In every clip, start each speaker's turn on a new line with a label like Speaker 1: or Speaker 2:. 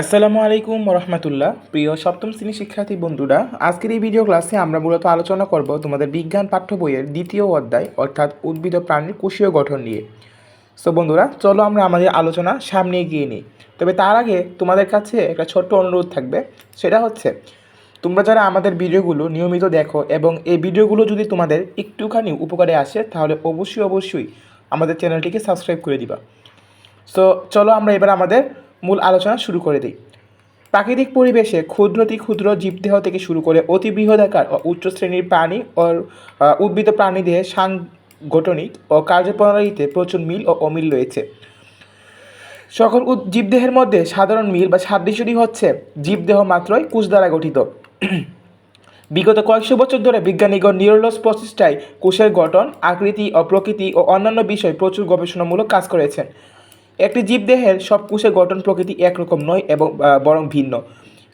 Speaker 1: আসসালামু আলাইকুম রহমতুল্লাহ প্রিয় সপ্তম শ্রেণি শিক্ষার্থী বন্ধুরা, আজকের এই ভিডিও ক্লাসে আমরা মূলত আলোচনা করব তোমাদের বিজ্ঞান পাঠ্য বইয়ের দ্বিতীয় অধ্যায়, অর্থাৎ উদ্ভিদ ও প্রাণীর কোষীয় গঠন নিয়ে। সো বন্ধুরা, চলো আমরা আমাদের আলোচনা সামনে এগিয়ে নিই। তবে তার আগে তোমাদের কাছে একটা ছোট্ট অনুরোধ থাকবে, সেটা হচ্ছে, তোমরা যারা আমাদের ভিডিওগুলো নিয়মিত দেখো এবং এই ভিডিওগুলো যদি তোমাদের একটুখানি উপকারে আসে, তাহলে অবশ্যই অবশ্যই আমাদের চ্যানেলটিকে সাবস্ক্রাইব করে দিবা। সো চলো আমরা এবার আমাদের মূল আলোচনা শুরু করে দিই। প্রাকৃতিক পরিবেশে ক্ষুদ্রতি ক্ষুদ্র জীবদেহ থেকে শুরু করে অতি বৃহদাকার ও উচ্চ শ্রেণির প্রাণী ও উদ্ভিদ প্রাণীদেহের সাংগঠনিক ও কার্যপ্রণালীতে প্রচুর মিল ও অমিল রয়েছে। সকল জীবদেহের মধ্যে সাধারণ মিল বা সাদৃশ্যটি হচ্ছে জীবদেহ মাত্রই কোষ দ্বারা গঠিত। বিগত কয়েকশো বছর ধরে বিজ্ঞানীগণ নিউরোলস প্রচেষ্টায় কোষের গঠন, আকৃতি ও প্রকৃতি ও অন্যান্য বিষয়ে প্রচুর গবেষণামূলক কাজ করেছেন। একটি জীবদেহের সব কোষের গঠন প্রকৃতি একরকম নয় এবং বরং ভিন্ন।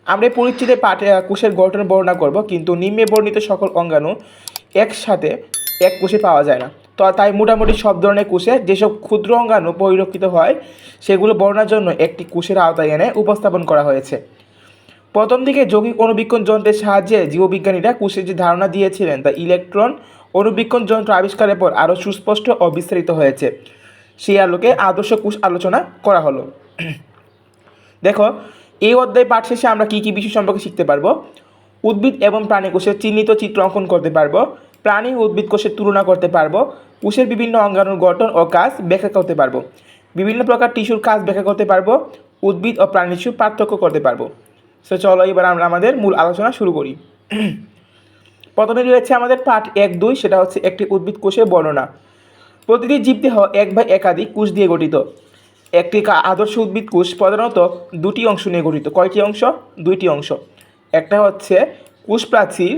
Speaker 1: আমরা পরিচ্ছেদে পাঠে কোষের গঠন বর্ণনা করব, কিন্তু নিম্নে বর্ণিত সকল অঙ্গাণু একসাথে এক কোষে পাওয়া যায় না। তো তাই মোটামুটি সব ধরনের কোষে যেসব ক্ষুদ্র অঙ্গাণু পরিলক্ষিত হয়, সেগুলো বর্ণার জন্য একটি কোষের আওতায় এনে উপস্থাপন করা হয়েছে। প্রথম দিকে যৌগিক অনুবীক্ষণ যন্ত্রের সাহায্যে জীববিজ্ঞানীরা কোষের যে ধারণা দিয়েছিলেন, তা ইলেকট্রন অনুবীক্ষণ যন্ত্র আবিষ্কারের পর আরও সুস্পষ্ট ও বিস্তারিত হয়েছে। সেই আলোকে আদর্শ কোষ আলোচনা করা হলো। দেখো, এই অধ্যায় পাঠ শেষে আমরা কী কী বিষয় সম্পর্কে শিখতে পারব? উদ্ভিদ এবং প্রাণী কোষের চিহ্নিত চিত্র অঙ্কন করতে পারব, প্রাণী ও উদ্ভিদ কোষের তুলনা করতে পারব, কোষের বিভিন্ন অঙ্গাণুর গঠন ও কাজ ব্যাখ্যা করতে পারব, বিভিন্ন প্রকার টিস্যুর কাজ ব্যাখ্যা করতে পারব, উদ্ভিদ ও প্রাণী টিস্যুর পার্থক্য করতে পারব। সো চলো এবার আমরা আমাদের মূল আলোচনা শুরু করি। প্রথমে রয়েছে আমাদের পাঠ এক দুই, সেটা হচ্ছে একটি উদ্ভিদ কোষের বর্ণনা। প্রতিটি জীবদেহ এক বা একাধিক কোষ দিয়ে গঠিত। একটি আদর্শ উদ্ভিদ কোষ প্রধানত দুটি অংশ নিয়ে গঠিত। কয়টি অংশ? দুইটি অংশ। একটা হচ্ছে কোষ প্রাচীর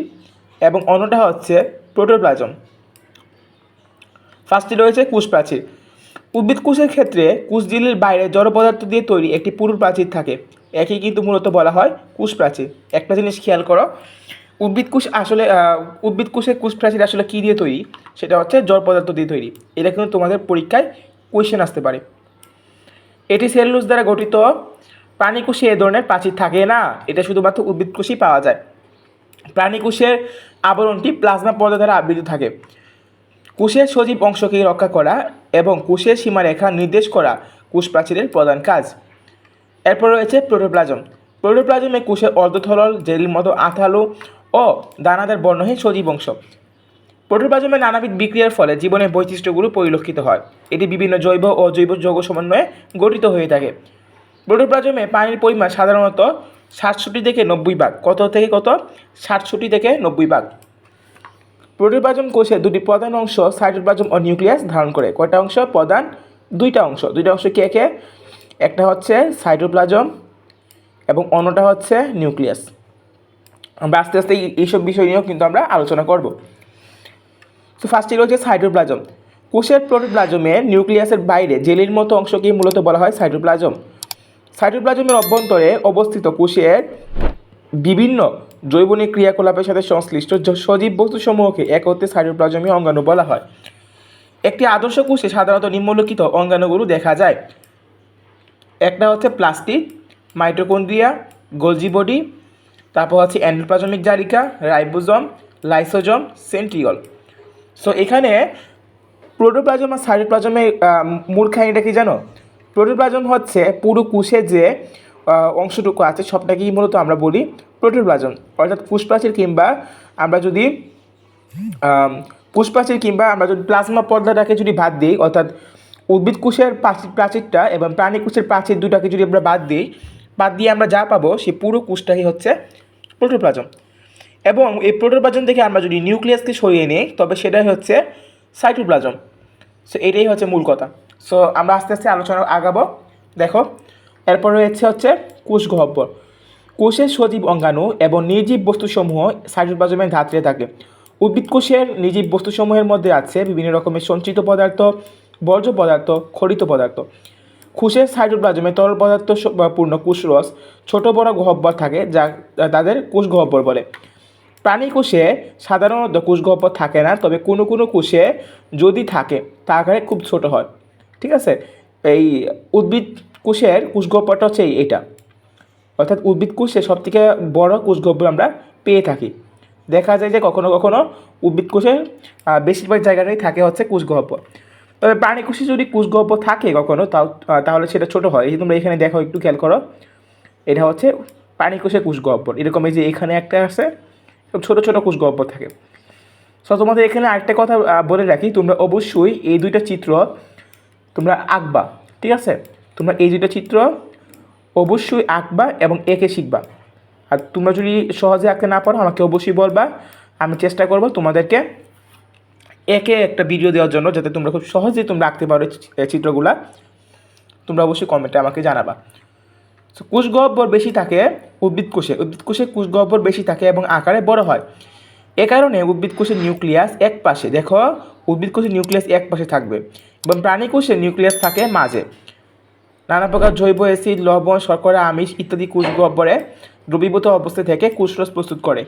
Speaker 1: এবং অন্যটা হচ্ছে প্রোটোপ্লাজম। ফার্স্টে রয়েছে কোষ প্রাচীর। উদ্ভিদ কোষের ক্ষেত্রে কোষঝিল্লির বাইরে জড় পদার্থ দিয়ে তৈরি একটি পুরু প্রাচীর থাকে। একই কিন্তু মূলত বলা হয় কোষ প্রাচীর। একটা জিনিস খেয়াল করো উদ্ভিদ কোষ আসলে আহ, উদ্ভিদ কোষের কোষ প্রাচীর আসলে কী দিয়ে তৈরি? সেটা হচ্ছে জড় পদার্থ দিয়ে তৈরি। এটা কিন্তু তোমাদের পরীক্ষায় কোয়েশ্চেন আসতে পারে। এটি সেলুলোজ দ্বারা গঠিত। প্রাণী কোষে এ ধরনের প্রাচীর থাকে না। এটা শুধুমাত্র উদ্ভিদ কোষেই পাওয়া যায়। প্রাণী কোষের আবরণটি প্লাজমা পর্দা দ্বারা আবৃত থাকে। কোষের সজীব অংশকে রক্ষা করা এবং কোষের সীমারেখা নির্দেশ করা কোষ প্রাচীরের প্রধান কাজ। এরপর রয়েছে প্রোটোপ্লাজম প্রোটোপ্লাজমে কোষের অর্ধথলল জেলির মতো আঠালো ও দানাদার বর্ণহীন সজীব অংশ। প্রোটোপ্লাজমে নানাবিধ বিক্রিয়ার ফলে জীবনের বৈশিষ্ট্যগুলো পরিলক্ষিত হয়। এটি বিভিন্ন জৈব ও জৈব যৌগ সমন্বয়ে গঠিত হয়ে থাকে। প্রোটোপ্লাজমে পানির পরিমাণ সাধারণত সাতষট্টি থেকে নব্বই ভাগ, কত থেকে কত? সাতষট্টি থেকে নব্বই ভাগ। প্রোটোপ্লাজম কোষে দুটি প্রধান অংশ সাইটোপ্লাজম ও নিউক্লিয়াস ধারণ করে। কয়টা অংশ? প্রধান দুইটা অংশ। দুইটা অংশ কে কে? একটা হচ্ছে সাইটোপ্লাজম এবং অন্যটা হচ্ছে নিউক্লিয়াস। আমরা আস্তে আস্তে এইসব বিষয় নিয়েও কিন্তু আমরা আলোচনা করব। তো ফার্স্টে রয়েছে সাইটোপ্লাজম কোষের প্রোটোপ্লাজমে নিউক্লিয়াসের বাইরে জেলির মতো অংশকেই মূলত বলা হয় সাইটোপ্লাজম সাইটোপ্লাজমের অভ্যন্তরে অবস্থিত কোষের বিভিন্ন জৈবনিক ক্রিয়াকলাপের সাথে সংশ্লিষ্ট সজীব বস্তুসমূহকে একত্রে সাইটোপ্লাজমীয় অঙ্গাণু বলা হয়। একটি আদর্শ কোষে সাধারণত নিম্নলিখিত অঙ্গাণুগুলো দেখা যায়। একটা হচ্ছে প্লাস্টিক মাইটোকন্ড্রিয়া গোলজি বডি তারপর হচ্ছে অ্যান্ডোপ্লাজমিক জারিকা রাইবোজম লাইসোজম সেন্ট্রিওল। সো এখানে প্রোটোপ্লাজম আর সাইটোপ্লাজমের মূল খানিটা কি জানো? প্রোটোপ্লাজম হচ্ছে পুরো কোষে যে অংশটুকু আছে সবটাকেই মূলত আমরা বলি প্রোটোপ্লাজম। অর্থাৎ কোষপ্রাচীর কিংবা আমরা যদি আম, কোষপ্রাচীর কিংবা আমরা যদি প্লাজমা পর্দাটাকে যদি বাদ দিই অর্থাৎ উদ্ভিদ প্রাচীর প্রাচীরটা এবং প্রাণী কোষের প্রাচীর দুটাকে যদি আমরা বাদ দিই বাদ দিয়ে আমরা যা পাবো, সেই পুরো কোষটাই হচ্ছে প্রোটোপ্লাজম। এবং এই প্রোটোপ্লাজম থেকে আমরা যদি নিউক্লিয়াসকে সরিয়ে নিই, তবে সেটাই হচ্ছে সাইটোপ্লাজম। সো এটাই হচ্ছে মূল কথা। সো আমরা আস্তে আস্তে আলোচনা আগাবো। দেখো, এরপর রয়েছে হচ্ছে কোষ গহ্বর কোষের সজীব অঙ্গাণু এবং নির্জীব বস্তুসমূহ সাইটোপ্লাজমের ধাত্রে থাকে। উদ্ভিদ কোষের নির্জীব বস্তুসমূহের মধ্যে আছে বিভিন্ন রকমের সঞ্চিত পদার্থ, বর্জ্য পদার্থ খরিত পদার্থ। কোষের সাইটোপ্লাজমে তরল পদার্থ পূর্ণ কোষরস ছোট বড় গহব্বর থাকে যা তাদের কোষ গহ্বর বলে। প্রাণী কোষে সাধারণত কোষ থাকে না, তবে কোনো কোনো কোষে যদি থাকে, তা আকারে খুব ছোট হয়। ঠিক আছে? এই উদ্ভিদ কোষের কোষ গহ্বরটা হচ্ছে এইটা। অর্থাৎ উদ্ভিদ সব থেকে বড় কোষ গহ্বর আমরা পেয়ে থাকি। দেখা যায় যে কখনো কখনো উদ্ভিদ কোষে বেশিরভাগ জায়গাটাই থাকে হচ্ছে কোষ গহ্বর। তবে প্রাণী কোষে যদি কোষ থাকে কখনো, তাও তাহলে সেটা ছোট হয়। এই যে তোমরা এখানে দেখো, একটু খেয়াল করো। এটা হচ্ছে প্রাণী কোষে কোষ এরকম এই যে এখানে একটা আছে ছোটো ছোটো কোষ থাকে। সো তোমাদের এখানে আরেকটা কথা বলে রাখি, তোমরা অবশ্যই এই দুইটা চিত্র তোমরা আঁকবা, ঠিক আছে? তোমরা এই দুইটা চিত্র অবশ্যই আঁকবা এবং এঁকে শিখবা। আর তোমরা যদি সহজে আঁকতে না পারো, আমাকে অবশ্যই বলবা। আমি চেষ্টা করব তোমাদেরকে একে একটা ভিডিও দেওয়ার জন্য যাতে তোমরা খুব সহজেই তোমরা আঁকতে পারো এই চিত্রগুলা। তোমরা অবশ্যই কমেন্টে আমাকে জানাবা। তো কোষ গহ্বর বেশি থাকে উদ্ভিদ কোষে। উদ্ভিদ কোষে কোষ গহ্বর বেশি থাকে এবং আকারে বড় হয়। এ কারণে উদ্ভিদ কোষের নিউক্লিয়াস এক পাশে। দেখো, উদ্ভিদ কোষের নিউক্লিয়াস এক পাশে থাকবে এবং প্রাণী কোষের নিউক্লিয়াস থাকে মাঝে। নানা প্রকার জৈব অ্যাসিড, লবণ, শর্করা, আমিষ ইত্যাদি কোষ গহ্বরে দ্রবীভূত অবস্থা থেকে কোষরস প্রস্তুত করে।